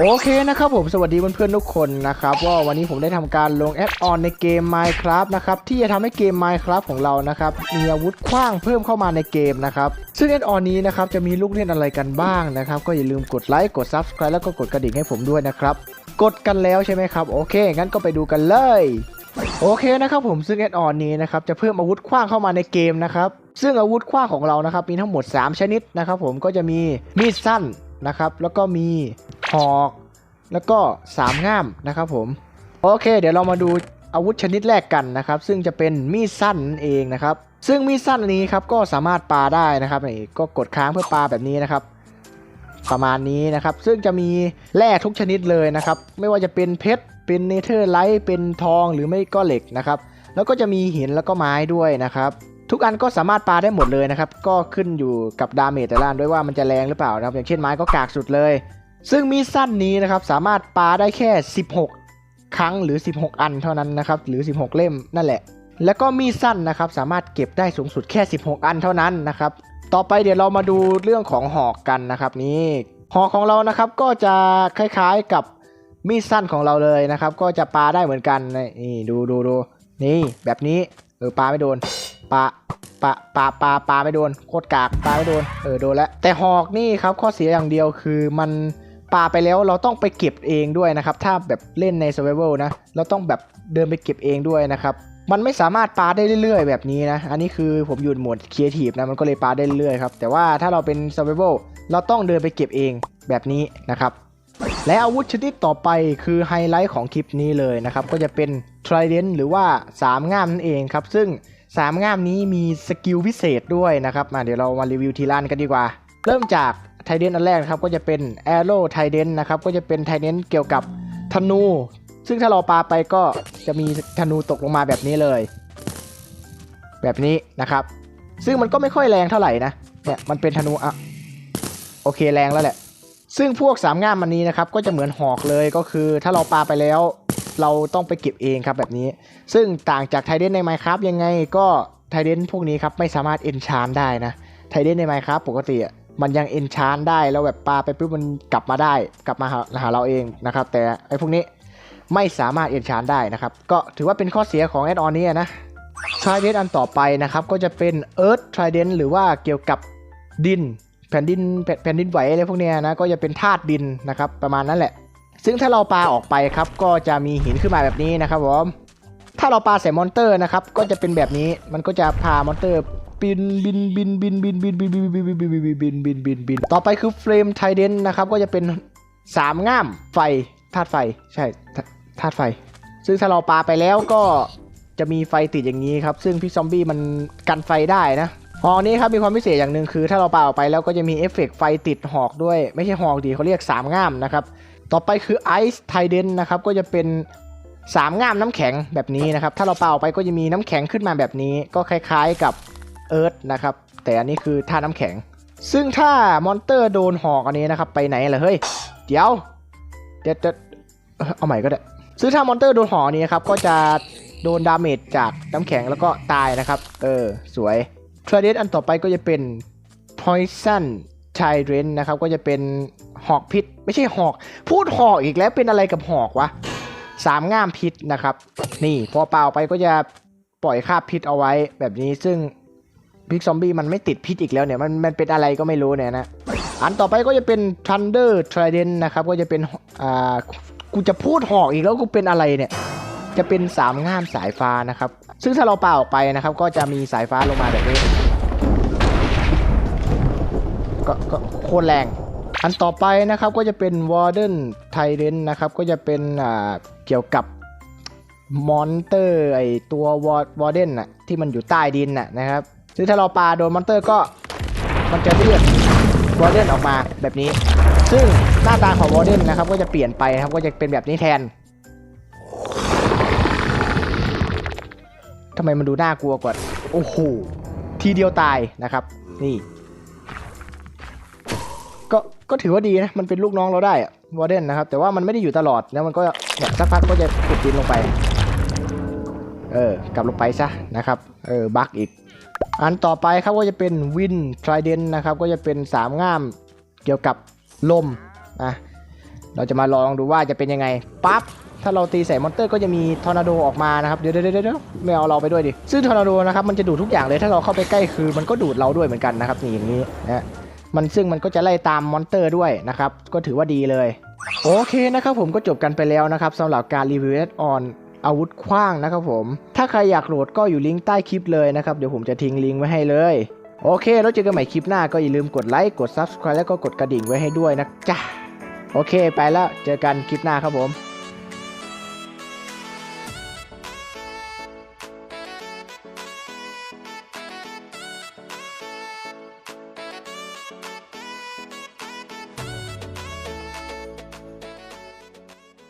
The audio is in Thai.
โอเคนะครับผมสวัสดีเพื่อนๆทุกคนนะครับว่าวันนี้ผมได้ทำการลงแอดออนในเกม Minecraft นะครับที่จะทำให้เกม Minecraft ของเรานะครับมีอาวุธขว้างเพิ่มเข้ามาในเกมนะครับซึ่งแอดออนนี้นะครับจะมีลูกเล่นอะไรกันบ้างนะครับก็อย่าลืมกดไลค์กด Subscribe แล้วก็กดกระดิ่งให้ผมด้วยนะครับกดกันแล้วใช่ไหมครับโอเคงั้นก็ไปดูกันเลยโอเคนะครับผมซึ่งแอดออนนี้นะครับจะเพิ่มอาวุธขว้างเข้ามาในเกมนะครับซึ่งอาวุธขว้างของเรานะครับมีทั้งหมด 3 ชนิดนะครับผมก็จะมีมีดสั้นนะครับแล้วก็มี หอก แล้วก็สามง่ามนะครับผม โอเค เดี๋ยวเรามาดูอาวุธชนิดแรกกันนะครับ ซึ่งจะเป็นมีดสั้นเองนะครับ ซึ่งมีดสั้นนนี้ครับก็สามารถปาได้นะครับนี่ก็กดค้างเพื่อปาแบบนี้นะครับ ประมาณนี้นะครับ ซึ่งจะมีแร่ทุกชนิดเลยนะครับ ไม่ว่าจะเป็นเพชรเป็นเนเธอร์ไลท์เป็นทองหรือไม่ก็เหล็กนะครับ แล้วก็จะมีหินแล้วก็ไม้ด้วยนะครับ ทุกอันก็สามารถปาได้หมดเลยนะครับ ก็ขึ้นอยู่กับดาเมจแต่ละอันด้วยว่ามันจะแรงหรือเปล่านะครับ อย่างเช่นไม้ก็กากสุดเลย ซึ่งมีดสั้นนี้นะครับสามารถปาได้แค่ 16 ครั้งหรือ 16 อันเท่านั้นนะครับหรือ 16 เล่มนั่นแหละ แล้วก็มีดสั้นนะครับสามารถเก็บได้สูงสุดแค่ 16 อันเท่านั้นนะครับต่อไปเดี๋ยวเรามาดูเรื่องของหอกกันนะครับนี่หอกของเรานะครับก็จะคล้ายๆกับมีดสั้นของเราเลยนะครับ ก็จะปาได้เหมือนกันนี่ดูดูดูนี่แบบนี้เออปาไม่โดนปาปาปาปาปาไม่โดนโคตรกากปาไม่โดนเออโดนแล้วแต่หอกนี่ครับข้อเสียอย่างเดียวคือมัน ปลาไปแล้วเราต้องไปเก็บเองด้วยนะครับ ถ้าแบบเล่นใน survival นะ เราต้องแบบเดินไปเก็บเองด้วยนะครับ มันไม่สามารถปลาได้เรื่อยๆ แบบนี้นะ อันนี้คือผมอยู่โหมดครีเอทีฟนะ มันก็เลยปลาได้เรื่อยๆครับ แต่ว่าถ้าเราเป็น survival เราต้องเดินไปเก็บเองแบบนี้นะครับ และอาวุธชนิดต่อไปคือไฮไลท์ของคลิปนี้เลยนะครับ ก็จะเป็น trident หรือว่า3ง่ามนั่นเองครับ ซึ่ง3ง่ามนี้มีสกิลพิเศษด้วยนะครับมาเดี๋ยวเรามารีวิวทีละอันกันดีกว่า เริ่มจาก ไทเดนอันแรกนะครับก็จะเป็น arrow trident นะครับก็จะเป็นไทเดนเกี่ยวกับธนู ซึ่งถ้าเราปาไปก็จะมีธนูตกลงมาแบบนี้เลย แบบนี้นะครับ ซึ่งมันก็ไม่ค่อยแรงเท่าไหร่นะเนี่ยมันเป็นธนูอะโอเคแรงแล้วแหละ ซึ่งพวกสามง่ามมันนี้นะครับ ก็จะเหมือนหอกเลยก็คือ ถ้าเราปาไปแล้ว เราต้องไปเก็บเองครับแบบนี้ ซึ่งต่างจากไทเดนใน Minecraft ยังไงก็ไทเดนพวกนี้ครับไม่สามารถเอนชานได้นะไทเดนใน Minecraft ปกติอะ มันยังเอนชานได้แล้วแบบปาไปปุ๊บมันกลับมาได้ กลับมาหาหาเราเองนะครับ แต่ไอ้พวกนี้ไม่สามารถเอนชานได้นะครับ ก็ถือว่าเป็นข้อเสียของแอดออนนี้นะทริเดนอันต่อไปนะครับ ก็จะเป็น Earth Trident หรือว่าเกี่ยวกับดิน แผ่นดินแผ่นดินไหวอะไรพวกเนี้ยนะก็จะเป็นธาตุดินนะครับประมาณนั้นแหละ ซึ่งถ้าเราปาออกไปครับ ก็จะมีหินขึ้นมาแบบนี้นะครับผมถ้าเราปาใส่มอนเตอร์นะครับก็จะเป็นแบบนี้มันก็จะพามอนเตอร์ บินบินบินบินบินบินบินบินบินบินบินบินบินบินบินบินต่อไปคือเฟรมไทเดนนะครับก็จะเป็นสามง่ามไฟธาตุไฟใช่ธาตุไฟ ซึ่งถ้าเราปาไปแล้วก็จะมีไฟติดอย่างนี้ครับ ซึ่งพี่ซอมบี้มันกันไฟได้นะหอกนี้ครับมีความพิเศษอย่างหนึ่งคือ ถ้าเราปาออกไปแล้วก็จะมีเอฟเฟกต์ไฟติดหอกด้วย ไม่ใช่หอกดีเขาเรียก3ง่ามนะครับต่อไปคือไอซ์ไทเดนนะครับก็จะเป็น3ง่ามน้ำแข็งแบบนี้นะครับ ถ้าเราปาออกไปก็จะมีน้ำแข็งขึ้นมาแบบนี้ ก็คล้ายๆกับ เอิร์ธนะครับ แต่อันนี้คือท่าน้ำแข็ง ซึ่งถ้ามอนเตอร์โดนหอกอันนี้นะครับ ไปไหนล่ะเฮ้ย เดี๋ยว เดี๋ยวเดี๋ยวเอาใหม่ก็ได้ ซึ่งถ้ามอนเตอร์โดนหอกนี้นะครับ ก็จะโดนดาเมจจากน้ำแข็งแล้วก็ตายนะครับ เออ สวยทร a เดอันต่อไปก็จะเป็น Poison Tyrant นะครับ ก็จะเป็นหอกพิษ ไม่ใช่หอก พูดหอกอีกแล้วเป็นอะไรกับหอกวะสามง่ามพิษนะครับ นี่พอเปล่าไปก็จะปล่อยคาบพิษเอาไว้แบบนี้ซึ่ง พิกซอมบี้มันไม่ติดพิษอีกแล้วเนี่ยมันมันเป็นอะไรก็ไม่รู้เนี่ยนะอันต่อไปก็จะเป็น Thunder Trident นะครับก็จะเป็นอ่ากูจะพูดหอกอีกแล้วกูเป็นอะไรเนี่ยจะเป็นสามง่ามสายฟ้านะครับ ซึ่งถ้าเราปาออกไปนะครับ ก็จะมีสายฟ้าลงมาแบบนี้ก็ก็โคตรแรง อันต่อไปนะครับก็จะเป็น Warden Tyrant นะครับก็จะเป็นอ่าเกี่ยวกับมอนเตอร์ไอตัววอร์เดนน่ะที่มันอยู่ใต้ดินน่ะนะครับ ซึ่งถ้าเราปาโดนมอนเตอร์ก็มันจะเลือดวอร์เดนออกมาแบบนี้ ซึ่งหน้าตาของวอร์เดนนะครับก็จะเปลี่ยนไปครับก็จะเป็นแบบนี้แทนทำไมมันดูน่ากลัวกว่า โอ้โห ทีเดียวตายนะครับ นี่ ก็ ก็ถือว่าดีนะ มันเป็นลูกน้องเราได้อะวอร์เดนนะครับ แต่ว่ามันไม่ได้อยู่ตลอดแล้วมันก็เนี่ยสักพักก็จะขุดดินลงไป เออกลับลงไปซะนะครับเออบักอีก อันต่อไปครับก็จะเป็นวินทริเดนนะครับก็จะเป็นสามง่ามเกี่ยวกับลมอะเราจะมาลองดูว่าจะเป็นยังไงปั๊บถ้าเราตีใส่มอนเตอร์ก็จะมีทอร์นาโดออกมานะครับเดี๋ยวเดี๋ยวเดี๋ยวไม่เอาเราไปด้วยดิซึ่งทอร์นาโดนะครับมันจะดูดทุกอย่างเลยถ้าเราเข้าไปใกล้คือมันก็ดูดเราด้วยเหมือนกันนะครับนี่อย่างนี้นะมันซึ่งมันก็จะไล่ตามมอนเตอร์ด้วยนะครับก็ถือว่าดีเลย โอเคนะครับผมก็จบกันไปแล้วนะครับสำหรับการรีวิวเอทออน อาวุธคว้างนะครับผม ถ้าใครอยากโหลดก็อยู่ลิงก์ใต้คลิปเลยนะครับ เดี๋ยวผมจะทิ้งลิงก์ไว้ให้เลย โอเค แล้วเจอกันใหม่คลิปหน้าก็อย่าลืมกดไลค์กด Subscribe แล้วก็กดกระดิ่งไว้ให้ด้วยนะจ๊ะโอเค ไปแล้วเจอกันคลิปหน้าครับผม